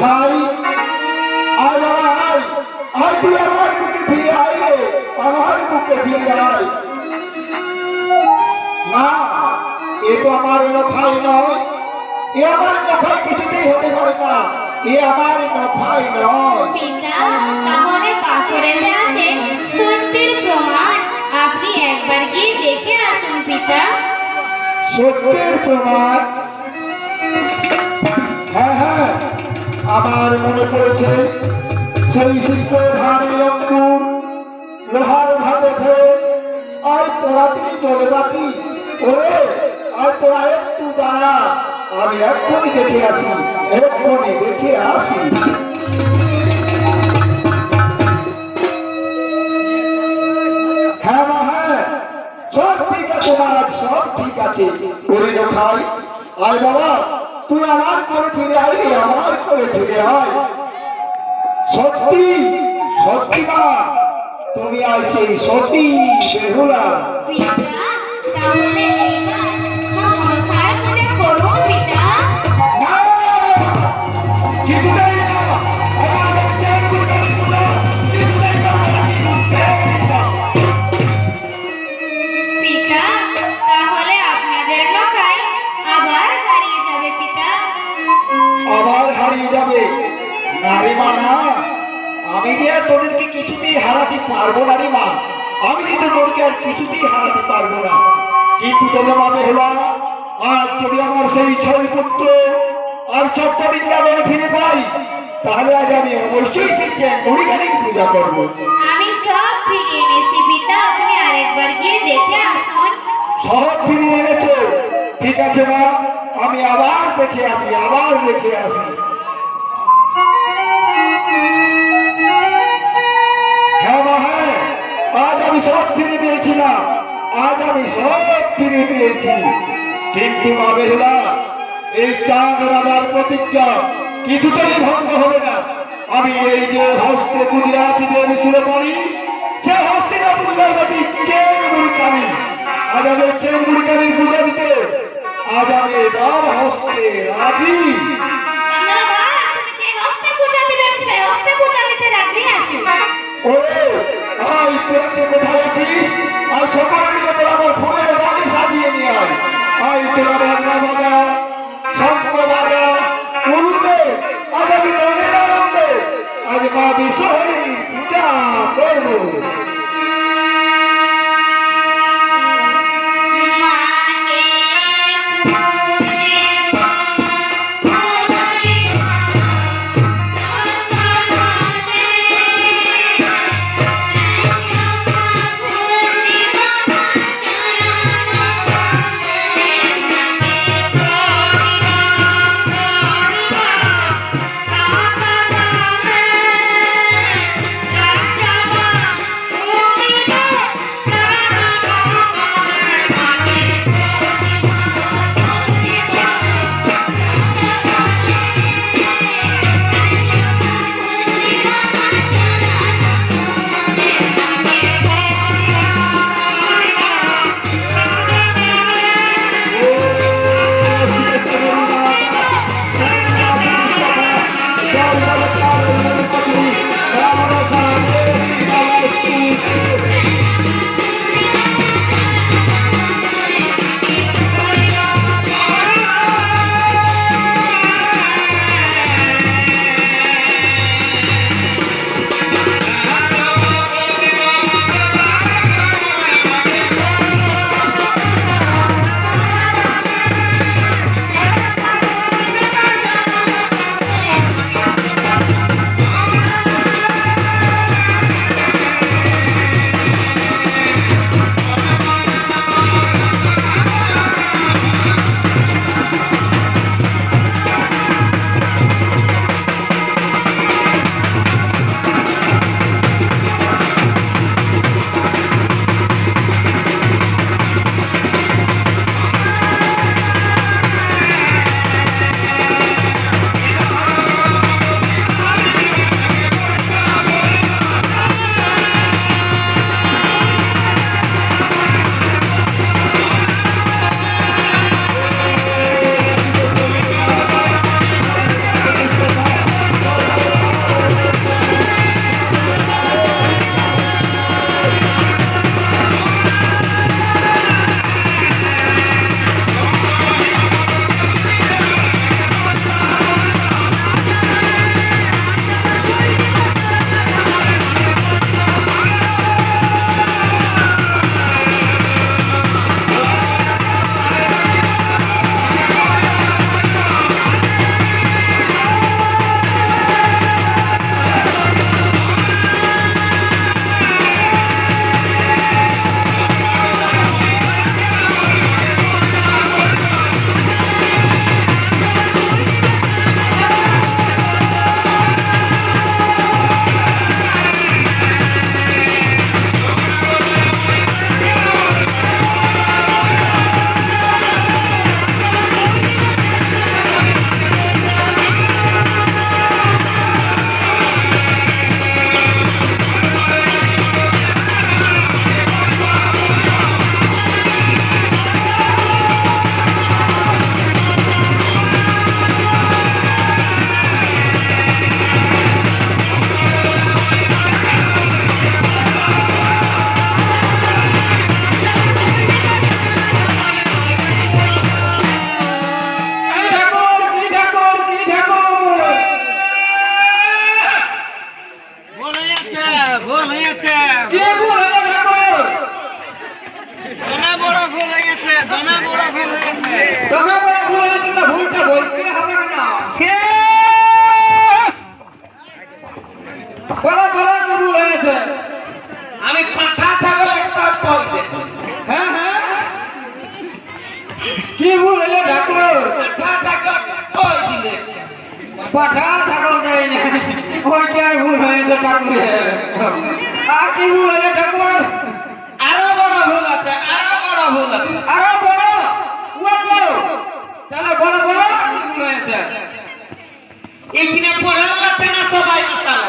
নখাই খাই বাবা আয় আয় তুই আমার বুকে ফিরে আয় আমার বুকে ফিরে আয় না এ তো আমার এলো নয় এ আমার নখাই কিছুতেই হতে পারে না এ আমার নখাই নয়। পিতা তাহলে পাথরের আছে সত্যের প্রমাণ আপনি একবার গিয়ে দেখে আসুন পিতা। সত্যের প্রমাণ আমার মনে পড়েছে সেই শিল্প লোহার ভাবে আর তোরা তিনি চলে বাকি ওরে, আর তোরা একটু দাঁড়া। আমি এক্ষুনি দেখে আসি, এক্ষুনি দেখে আসি। হ্যাঁ হ্যাঁ সব ঠিক আছে মা, সব ঠিক আছে। ওরে খাই আয় বাবা। তুই আমার করে ফিরে আয় আমার করে ফিরে আয়। সত্যি সত্যি তুমি আর সেই সতী নারী মা না আমি যে আর তোদেরকে কিছুতেই হারাতে পারব না রে মা। আমি কিন্তু তোদেরকে আর কিছুতেই হারাতে পারব না। কিন্তু তোদের মা হলো আজ যদি আমার সেই ছয় পুত্র আর সপ্ত বৃন্দাবনে ফিরে পাই তাহলে আজ আমি অবশ্যই সেই চেঙ্গুড়িখানেই পূজা করব। আমি সব ফিরিয়ে এনেছি পিতা আপনি আরেকবার গিয়ে দেখে আসুন। সব ফিরিয়ে এনেছো। ঠিক আছে মা আমি আবার দেখে আসি আবার দেখে আসি। আমি সব ফিরে পেয়েছি না আজ আমি সব ফিরে পেয়েছি। কিন্তু মা বেহুলা এই চাঁদ রাজার প্রতিজ্ঞা কিছুতেই ভঙ্গ হবে না। আমি এই যে হস্তে পুজে আছি দেবী শিরোমণি সে হস্তে না পুজোর বাটি চেন মুড়িকানি আজ আমি চেন মুড়িকানির পূজা দিতে। আজ আমি এবার হস্তে রাজি। গঙ্গাধর তুমি যে হস্তে পূজা দিবেন সেই হস্তে পূজা নিতে রাজি আছি ওরে আজ তোরাকে কোথায় আছিস? আর সকালের মিলে তোরা আমার ফোনের বাড়ি সাজিয়ে নিয়ে আয়। ভাই তোরা বাজনা বাজা শঙ্খ বাজা উল্লে আজ আমি মনের আজ মা বিশ্বহরির পূজা করব। হয়েছে ঠাকুর আর কি ভুল হয়েছে ঠাকুর আরও বড় ভুল আছে আরও বড় ভুল আছে। আরও বড় বলল তাহলে বড় বড় ভুল হয়েছে এখানে পড়ার লাগছে না সবাই মাতাল।